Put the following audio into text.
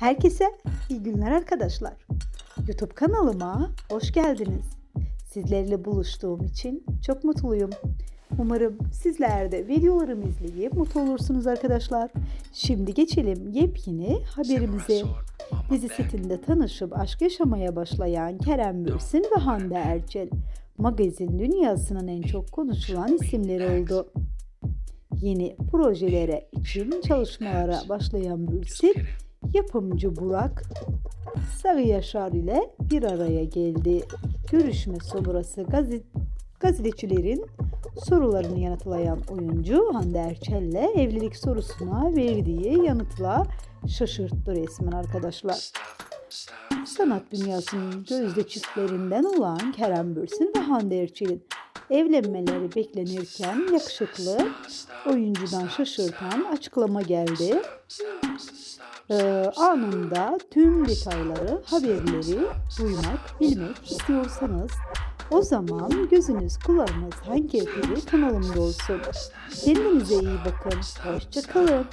Herkese iyi günler arkadaşlar. YouTube kanalıma hoş geldiniz. Sizlerle buluştuğum için çok mutluyum. Umarım sizler de videolarımı izleyip mutlu olursunuz arkadaşlar. Şimdi geçelim yepyeni haberimize. Dizi setinde tanışıp aşk yaşamaya başlayan Kerem Bürsin ve Hande Erçel, magazin dünyasının en çok konuşulan isimleri oldu. Yeni projelere için çalışmalara başlayan Bürsin, yapımcı Burak Sarı Yaşar ile bir araya geldi. Görüşme sonrası gazet gazetecilerin sorularını yanıtlayan oyuncu Hande Erçel ile evlilik sorusuna verdiği yanıtla şaşırttı resmen arkadaşlar. Sanat dünyasının gözde çiftlerinden olan Kerem Bürsin ve Hande Erçel'in evlenmeleri beklenirken yakışıklı oyuncudan şaşırtan açıklama geldi. Ee, anında tüm detayları, haberleri duymak, bilmek istiyorsanız o zaman gözünüz kulağınız hangi TV kanalımda olsun. Kendinize iyi bakın. Hoşçakalın.